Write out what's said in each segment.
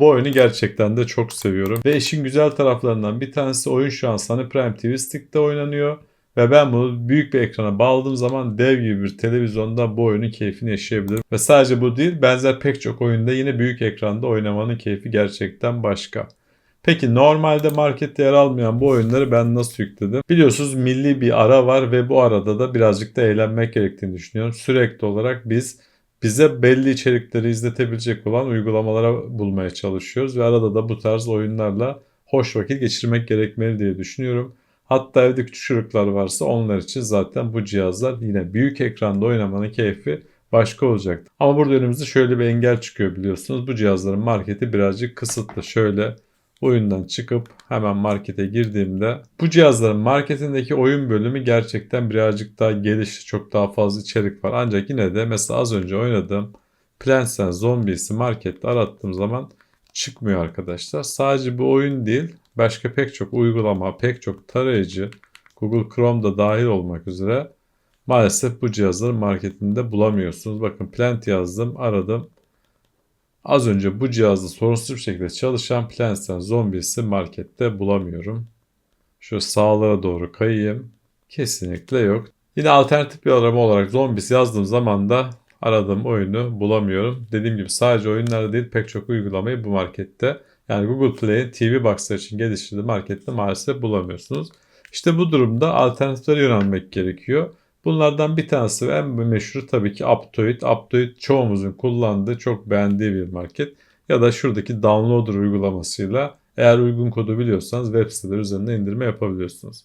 Bu oyunu gerçekten de çok seviyorum. Ve işin güzel taraflarından bir tanesi oyun şu an Sunny Prime TV Stick'te oynanıyor. Ve ben bunu büyük bir ekrana bağladığım zaman dev gibi bir televizyonda bu oyunun keyfini yaşayabilirim. Ve sadece bu değil benzer pek çok oyunda yine büyük ekranda oynamanın keyfi gerçekten başka. Peki normalde markette yer almayan bu oyunları ben nasıl yükledim? Biliyorsunuz milli bir ara var ve bu arada da birazcık da eğlenmek gerektiğini düşünüyorum. Sürekli olarak biz bize belli içerikleri izletebilecek olan uygulamalara bulmaya çalışıyoruz ve arada da bu tarz oyunlarla hoş vakit geçirmek gerekmeli diye düşünüyorum. Hatta evde küçük çocuklar varsa onlar için zaten bu cihazlar yine büyük ekranda oynamanın keyfi başka olacak. Ama burada önümüzde şöyle bir engel çıkıyor biliyorsunuz. Bu cihazların marketi birazcık kısıtlı. Şöyle oyundan çıkıp hemen markete girdiğimde bu cihazların marketindeki oyun bölümü gerçekten birazcık daha gelişti. Çok daha fazla içerik var. Ancak yine de mesela az önce oynadığım Plants and Zombies'i markette arattığım zaman çıkmıyor arkadaşlar. Sadece bu oyun değil başka pek çok uygulama, pek çok tarayıcı Google Chrome'da dahil olmak üzere maalesef bu cihazları marketinde bulamıyorsunuz. Bakın Plant yazdım, aradım. Az önce bu cihazda sorunsuz bir şekilde çalışan Plants and Zombies'i markette bulamıyorum. Şu sağlara doğru kayayım. Kesinlikle yok. Yine alternatif bir arama olarak Zombies yazdığım zaman da aradığım oyunu bulamıyorum. Dediğim gibi sadece oyunlarda değil pek çok uygulamayı bu markette yani Google Play'in TV Box'lar için geliştirdiği markette maalesef bulamıyorsunuz. İşte bu durumda alternatiflere yönelmek gerekiyor. Bunlardan bir tanesi ve en meşhuru tabii ki Aptoid. Aptoid çoğumuzun kullandığı, çok beğendiği bir market. Ya da şuradaki Downloader uygulamasıyla eğer uygun kodu biliyorsanız web siteleri üzerinden indirme yapabiliyorsunuz.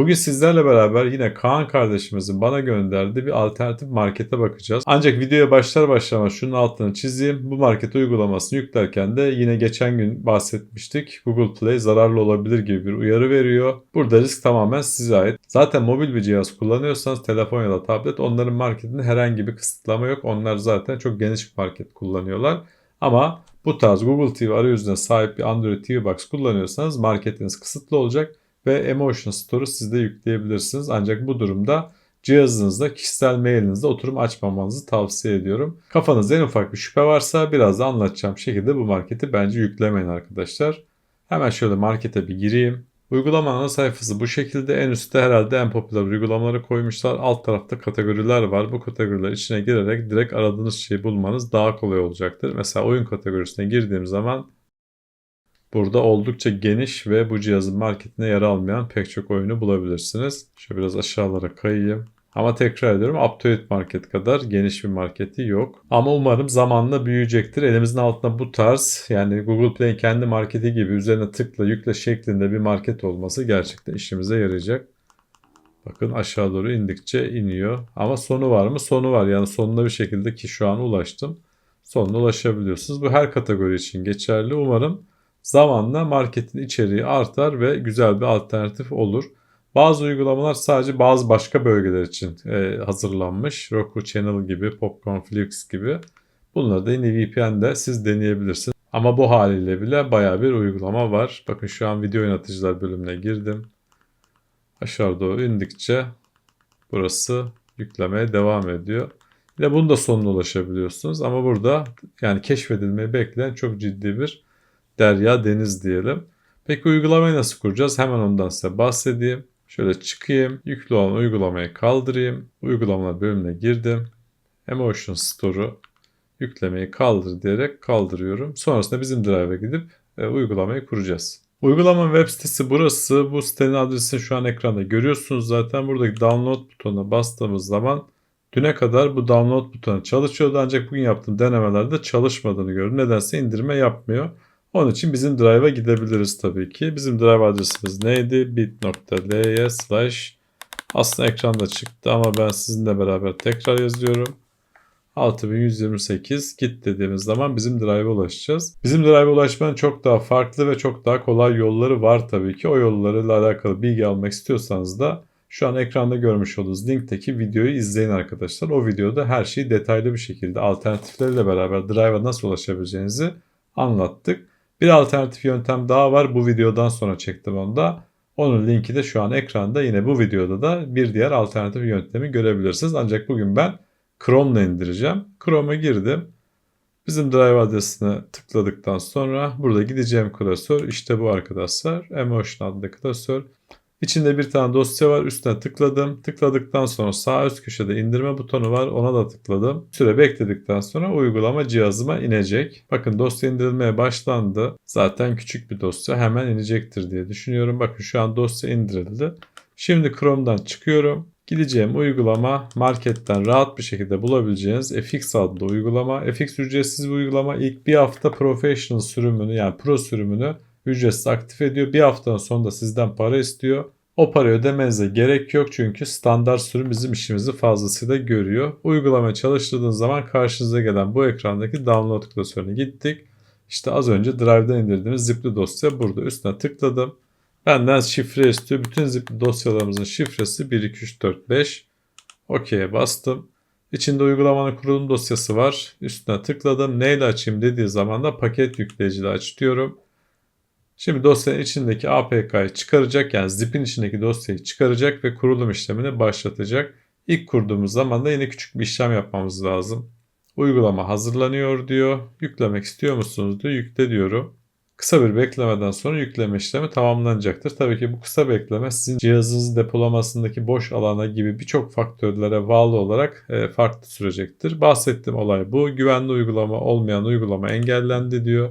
Bugün sizlerle beraber yine Kaan kardeşimizin bana gönderdiği bir alternatif markete bakacağız. Ancak videoya başlar başlamaz şunun altını çizeyim. Bu market uygulamasını yüklerken de yine geçen gün bahsetmiştik. Google Play zararlı olabilir gibi bir uyarı veriyor. Burada risk tamamen size ait. Zaten mobil bir cihaz kullanıyorsanız telefon ya da tablet onların marketinde herhangi bir kısıtlama yok. Onlar zaten çok geniş bir market kullanıyorlar. Ama bu tarz Google TV arayüzüne sahip bir Android TV Box kullanıyorsanız marketiniz kısıtlı olacak ve Emotion Store'u siz de yükleyebilirsiniz. Ancak bu durumda cihazınızda kişisel mailinizde oturum açmamanızı tavsiye ediyorum. Kafanızda en ufak bir şüphe varsa biraz da anlatacağım şekilde bu marketi bence yüklemeyin arkadaşlar. Hemen şöyle markete bir gireyim. Uygulama ana sayfası bu şekilde. En üstte herhalde en popüler uygulamaları koymuşlar. Alt tarafta kategoriler var. Bu kategoriler içine girerek direkt aradığınız şeyi bulmanız daha kolay olacaktır. Mesela oyun kategorisine girdiğim zaman Burada oldukça geniş ve bu cihazın marketine yer almayan pek çok oyunu bulabilirsiniz. Şöyle biraz aşağılara kayayım. Ama tekrar ediyorum Aptoid Market kadar geniş bir marketi yok. Ama umarım zamanla büyüyecektir. Elimizin altında bu tarz yani Google Play kendi marketi gibi üzerine tıkla yükle şeklinde bir market olması gerçekten işimize yarayacak. Bakın aşağı doğru indikçe iniyor. Ama sonu var mı? Sonu var. Yani sonuna bir şekilde ki şu an ulaştım. Sonuna ulaşabiliyorsunuz. Bu her kategori için geçerli. Umarım zamanla marketin içeriği artar ve güzel bir alternatif olur. Bazı uygulamalar sadece bazı başka bölgeler için e, hazırlanmış. Roku Channel gibi, Popcorn Flix gibi. Bunları da yine VPN'de siz deneyebilirsiniz. Ama bu haliyle bile baya bir uygulama var. Bakın şu an video yöneticilər bölümüne girdim. Aşağı doğru indikçe burası yüklemeye devam ediyor. Yine bunun da sonuna ulaşabiliyorsunuz. Ama burada yani keşfedilmeyi bekleyen çok ciddi bir derya deniz diyelim. Peki uygulamayı nasıl kuracağız? Hemen ondan size bahsedeyim. Şöyle çıkayım. Yüklü olan uygulamayı kaldırayım. Uygulamalar bölümüne girdim. Emotion Store'u yüklemeyi kaldır diyerek kaldırıyorum. Sonrasında bizim drive'a gidip e, uygulamayı kuracağız. Uygulamanın web sitesi burası. Bu sitenin adresini şu an ekranda görüyorsunuz zaten. Buradaki download butonuna bastığımız zaman düne kadar bu download butonu çalışıyordu ancak bugün yaptığım denemelerde çalışmadığını gördüm. Nedense indirme yapmıyor. Onun için bizim Drive'a gidebiliriz tabii ki. Bizim Drive adresimiz neydi? bit.ly slash aslında ekranda çıktı ama ben sizinle beraber tekrar yazıyorum. 6128 git dediğimiz zaman bizim Drive'a ulaşacağız. Bizim Drive'a ulaşmanın çok daha farklı ve çok daha kolay yolları var tabii ki. O yollarla alakalı bilgi almak istiyorsanız da şu an ekranda görmüş olduğunuz linkteki videoyu izleyin arkadaşlar. O videoda her şeyi detaylı bir şekilde alternatifleriyle beraber Drive'a nasıl ulaşabileceğinizi anlattık. Bir alternatif yöntem daha var. Bu videodan sonra çektim onu da. Onun linki de şu an ekranda. Yine bu videoda da bir diğer alternatif yöntemi görebilirsiniz. Ancak bugün ben Chrome'la indireceğim. Chrome'a girdim. Bizim drive adresine tıkladıktan sonra burada gideceğim klasör işte bu arkadaşlar. Emotion adlı klasör. İçinde bir tane dosya var. Üstüne tıkladım. Tıkladıktan sonra sağ üst köşede indirme butonu var. Ona da tıkladım. Süre bekledikten sonra uygulama cihazıma inecek. Bakın dosya indirilmeye başlandı. Zaten küçük bir dosya hemen inecektir diye düşünüyorum. Bakın şu an dosya indirildi. Şimdi Chrome'dan çıkıyorum. Gideceğim uygulama marketten rahat bir şekilde bulabileceğiniz FX adlı uygulama. FX ücretsiz bir uygulama. İlk bir hafta professional sürümünü yani pro sürümünü ücretsiz aktif ediyor. Bir haftanın sonunda sizden para istiyor. O parayı ödemenize gerek yok çünkü standart sürüm bizim işimizi fazlasıyla görüyor. Uygulamaya çalıştırdığınız zaman karşınıza gelen bu ekrandaki download klasörüne gittik. İşte az önce Drive'den indirdiğimiz zipli dosya burada. Üstüne tıkladım. Benden şifre istiyor. Bütün zipli dosyalarımızın şifresi 1, 2, 3, 4, 5. OK'ye bastım. İçinde uygulamanın kurulum dosyası var. Üstüne tıkladım. Neyle açayım dediği zaman da paket yükleyiciyle aç diyorum. Şimdi dosyanın içindeki APK'yı çıkaracak yani zip'in içindeki dosyayı çıkaracak ve kurulum işlemini başlatacak. İlk kurduğumuz zaman da yine küçük bir işlem yapmamız lazım. Uygulama hazırlanıyor diyor. Yüklemek istiyor musunuz diyor. Yükle diyorum. Kısa bir beklemeden sonra yükleme işlemi tamamlanacaktır. Tabii ki bu kısa bekleme sizin cihazınızın depolamasındaki boş alana gibi birçok faktörlere bağlı olarak e, farklı sürecektir. Bahsettiğim olay bu. Güvenli uygulama olmayan uygulama engellendi diyor.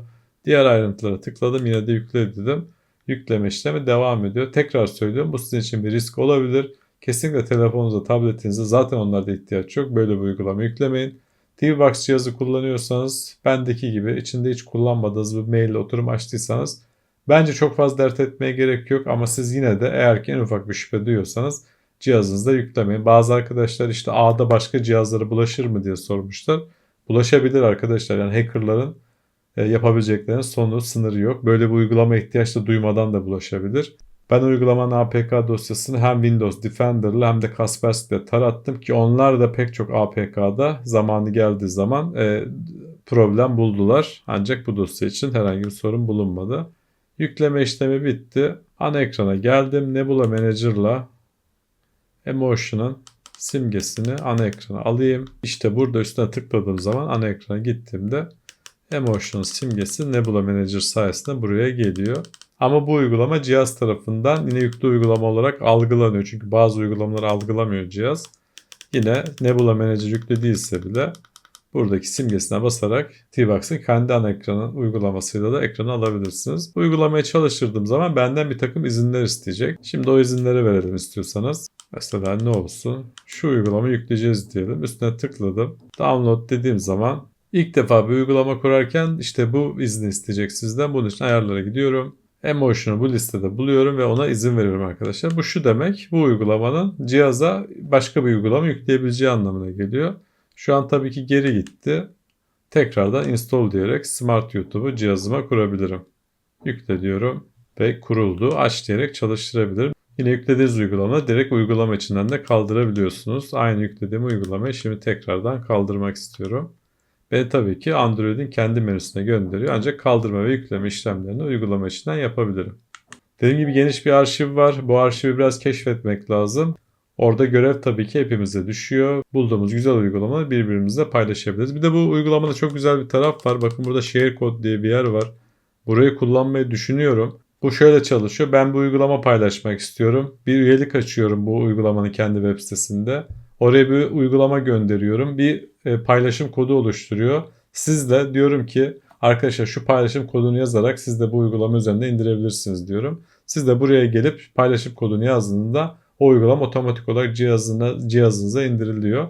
Diğer ayrıntılara tıkladım yine de yükle dedim. Yükleme işlemi devam ediyor. Tekrar söylüyorum bu sizin için bir risk olabilir. Kesinlikle telefonunuza, tabletinizde zaten onlarda ihtiyaç yok. Böyle bir uygulama yüklemeyin. TVBox cihazı kullanıyorsanız bendeki gibi içinde hiç kullanmadığınız bir mail oturum açtıysanız bence çok fazla dert etmeye gerek yok ama siz yine de eğer ki en ufak bir şüphe duyuyorsanız cihazınızda yüklemeyin. Bazı arkadaşlar işte ağda başka cihazlara bulaşır mı diye sormuşlar. Bulaşabilir arkadaşlar yani hackerların yapabileceklerinin sonu sınırı yok. Böyle bir uygulama ihtiyaç da duymadan da bulaşabilir. Ben uygulamanın APK dosyasını hem Windows Defender'la hem de Kaspersky'de tarattım ki onlar da pek çok APK'da zamanı geldiği zaman e, problem buldular. Ancak bu dosya için herhangi bir sorun bulunmadı. Yükleme işlemi bitti. Ana ekrana geldim. Nebula Manager'la Emotion'ın simgesini ana ekrana alayım. İşte burada üstüne tıkladığım zaman ana ekrana gittiğimde Emotion simgesi Nebula Manager sayesinde buraya geliyor. Ama bu uygulama cihaz tarafından yine yüklü uygulama olarak algılanıyor. Çünkü bazı uygulamaları algılamıyor cihaz. Yine Nebula Manager yüklü değilse bile buradaki simgesine basarak T-Box'ın kendi ana ekranı uygulamasıyla da ekranı alabilirsiniz. Uygulamayı çalıştırdığım zaman benden bir takım izinler isteyecek. Şimdi o izinleri verelim istiyorsanız. Mesela ne olsun? Şu uygulamayı yükleyeceğiz diyelim. Üstüne tıkladım. Download dediğim zaman ilk defa bir uygulama kurarken işte bu izni isteyecek sizden. Bunun için ayarlara gidiyorum. Emotion'u bu listede buluyorum ve ona izin veriyorum arkadaşlar. Bu şu demek bu uygulamanın cihaza başka bir uygulama yükleyebileceği anlamına geliyor. Şu an tabii ki geri gitti. Tekrardan install diyerek Smart YouTube'u cihazıma kurabilirim. Yükle diyorum ve kuruldu. Aç diyerek çalıştırabilirim. Yine yüklediğiniz uygulama direkt uygulama içinden de kaldırabiliyorsunuz. Aynı yüklediğim uygulamayı şimdi tekrardan kaldırmak istiyorum. Ve tabii ki Android'in kendi menüsüne gönderiyor. Ancak kaldırma ve yükleme işlemlerini uygulama içinden yapabilirim. Dediğim gibi geniş bir arşiv var. Bu arşivi biraz keşfetmek lazım. Orada görev tabii ki hepimize düşüyor. Bulduğumuz güzel uygulamaları birbirimizle paylaşabiliriz. Bir de bu uygulamada çok güzel bir taraf var. Bakın burada Share Code diye bir yer var. Burayı kullanmayı düşünüyorum. Bu şöyle çalışıyor. Ben bu uygulama paylaşmak istiyorum. Bir üyelik açıyorum bu uygulamanın kendi web sitesinde. Oraya bir uygulama gönderiyorum. Bir e, paylaşım kodu oluşturuyor. Siz de diyorum ki arkadaşlar şu paylaşım kodunu yazarak siz de bu uygulama üzerinde indirebilirsiniz diyorum. Siz de buraya gelip paylaşım kodunu yazdığında o uygulama otomatik olarak cihazına, cihazınıza indiriliyor.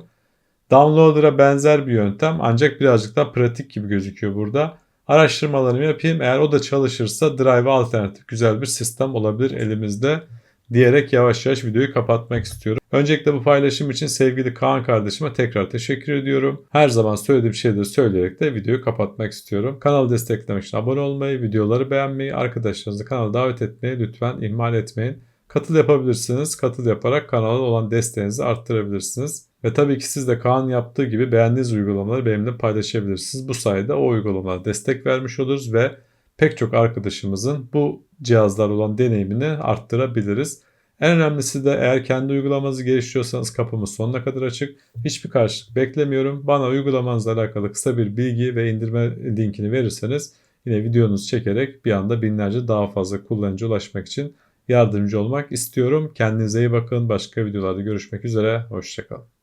Downloader'a benzer bir yöntem ancak birazcık daha pratik gibi gözüküyor burada. Araştırmalarımı yapayım. Eğer o da çalışırsa Drive alternatif güzel bir sistem olabilir elimizde diyerek yavaş yavaş videoyu kapatmak istiyorum. Öncelikle bu paylaşım için sevgili Kaan kardeşime tekrar teşekkür ediyorum. Her zaman söylediğim şeyleri söyleyerek de videoyu kapatmak istiyorum. Kanalı desteklemek için abone olmayı, videoları beğenmeyi, arkadaşlarınızı kanala davet etmeyi lütfen ihmal etmeyin. Katıl yapabilirsiniz. Katıl yaparak kanala olan desteğinizi arttırabilirsiniz. Ve tabii ki siz de Kaan yaptığı gibi beğendiğiniz uygulamaları benimle paylaşabilirsiniz. Bu sayede o uygulamalara destek vermiş oluruz ve pek çok arkadaşımızın bu cihazlar olan deneyimini arttırabiliriz. En önemlisi de eğer kendi uygulamanızı geliştiriyorsanız kapımız sonuna kadar açık. Hiçbir karşılık beklemiyorum. Bana uygulamanızla alakalı kısa bir bilgi ve indirme linkini verirseniz yine videonuzu çekerek bir anda binlerce daha fazla kullanıcı ulaşmak için yardımcı olmak istiyorum. Kendinize iyi bakın. Başka videolarda görüşmek üzere. Hoşçakalın.